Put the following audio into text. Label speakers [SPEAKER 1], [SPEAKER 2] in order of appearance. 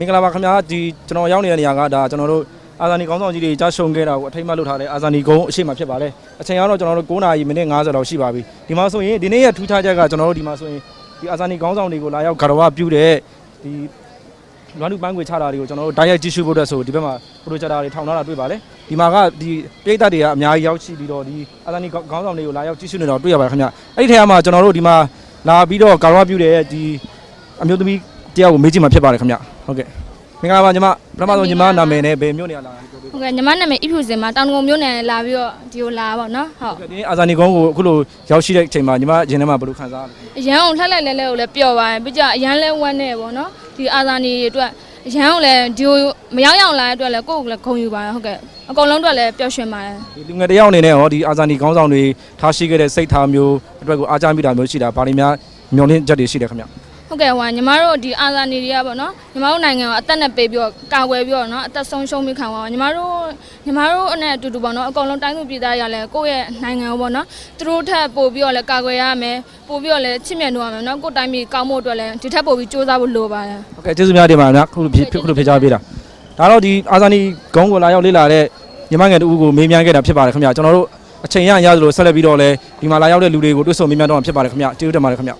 [SPEAKER 1] မင်္ဂလာပါခင်ဗျာဒီကျွန်တော်ရောက်နေတဲ့နေရာကဒါကျွန်တော်တို့အာဇာနည်ကောင်းဆောင်ကြီးတွေကြားရှုံခဲ့တာကိုအထိမ့်မှတ်လုပ်ထားတဲ့အာဇာနည်ကုန်းအရှိမဖြစ်ပါလေအချိန်ကတော့ကျွန်တော်တို့9နာရီမိနစ်50လောက်ရှိပါပြီဒီမှာဆိုရင်ဒီနေ့ရဲ့ထူးခြားချက်ကကျွန်တော်တို့ဒီမှာဆိုရင်ဒီအာဇာနည်ကောင်းဆောင်တွေကိုလာရောက်ဂရဝပြုတဲ့ဒီလွမ်းလူပန်းခွေချတာတွေကိုကျွန်တော်တို့ဓာတ်ရိုက်ကြည့်ရှုဖို့အတွက်ဆိုဒီဘက်မှာပရိုဂျက်တာတွေထောင်ထားတာတွေ့ပါလေဒီမှာကဒီပြည်သက်တွေကအများကြီးရောက်ရှိပြီးတော့ဒီအာဇာနည်ကောင်းဆောင်တွေကိုလာရောက်ကြည့်ရှုနေတော့တွေ့ရပါတယ်ခင်ဗျအဲ့ဒီထဲမှာကျွန်တော်တို့ဒီမှာလာပြီးတော့ဂရဝပြုတဲ့ဒီအမျိုးသမီးတယောက်ကိုမေးကြည့်မှာဖြစ်ပါတယ်ခင်ဗျ ဟုတ်ကဲ့မင်္ဂလာပါညီမပထမဆုံးညီမနာမည်နဲ့ဘယ်မြို့နေရလားပြောပြ
[SPEAKER 2] ဟုတ်ကဲ့ညီမနာမည်အိဖြူစင်မှာတောင်ငုံမြို့နယ်လာပြီးတော့ဒီကိုလာပါတော့ဟုတ်
[SPEAKER 1] ပါဒီနေ့အာဇာနည်ကုန်းကိုအခုလိုရောက်ရှိတဲ့အချိန်မှာညီမရင်ထဲမှာဘယ်လိုခံစားရလဲ
[SPEAKER 2] အရန်ကိုလှက်လိုက်လဲလဲကိုလည်းပျော်ပါတယ်ပြီးကြအရန်လဲဝမ်းနေပေါ့နော်ဒီအာဇာနည်တွေအတွက်အရန်ကိုလည်းဒီကိုမရောက်ရောက်လာတဲ့အတွက်လည်းကိုယ့်ကိုယ်လည်းဂုဏ်ယူပါတယ်ဟုတ်ကဲ့အကုန်လုံးအတွက်လည်းပျော်ရွှင်ပါတယ်
[SPEAKER 1] ဒီလူငယ်တစ်ယောက်အနေနဲ့ရောဒီအာဇာနည်ခေါင်းဆောင်တွေထားရှိခဲ့တဲ့စိတ်ထားမျိုးအတွက်ကိုအားကြမိတာမျိုးရှိတာဗာလိများမျောလင့်ချက်တွေရှိတယ်ခင်ဗျ
[SPEAKER 2] ဟုတ်ကဲ့ဟိုညီမတို့ဒီအာဇာနည်တွေကပေါ့နော်ညီမတို့နိုင်ငံကိုအသက်နဲ့ပေးပြီးတော့ကာကွယ်ပြီးတော့နော်အသက်ဆုံးရှုံးပြီးခံပါညီမတို့ညီမတို့နဲ့အတူတူပေါ့နော်အကုန်လုံးတိုင်းသူပြည်သားတွေကလည်းကိုယ့်ရဲ့နိုင်ငံကိုပေါ့နော်သူတို့ထက်ပို့ပြီးတော့လည်းကာကွယ်ရမယ်ပို့ပြီးတော့လည်းချစ်မြတ်လို့ရမယ်နော်ကိုယ့်တိုင်းပြည်ကောင်းဖို့အတွက်လည်းဒီထက်ပို့ပြီးစူးစမ်းဖို့လိုပါတယ်
[SPEAKER 1] ဟုတ်ကဲ့ကျေးဇူးများတင်ပါတယ်ခင်ဗျခုလိုဖြစ်ခုလိုဖြစ်ကြပေးတာဒါတော့ဒီအာဇာနည်ကုန်းကိုလာရောက်လေ့လာတဲ့ညီမငယ်တူကိုမေးမြန်းခဲ့တာဖြစ်ပါတယ်ခင်ဗျကျွန်တော်တို့အချိန်ရရသလိုဆက်လက်ပြီးတော့လဲဒီမှာလာရောက်တဲ့လူတွေကိုတွေ့ဆုံမေးမြန်းတော့မှာဖြစ်ပါတယ်ခင်ဗျကျေးဇူးတင်ပါတယ်ခင်ဗျ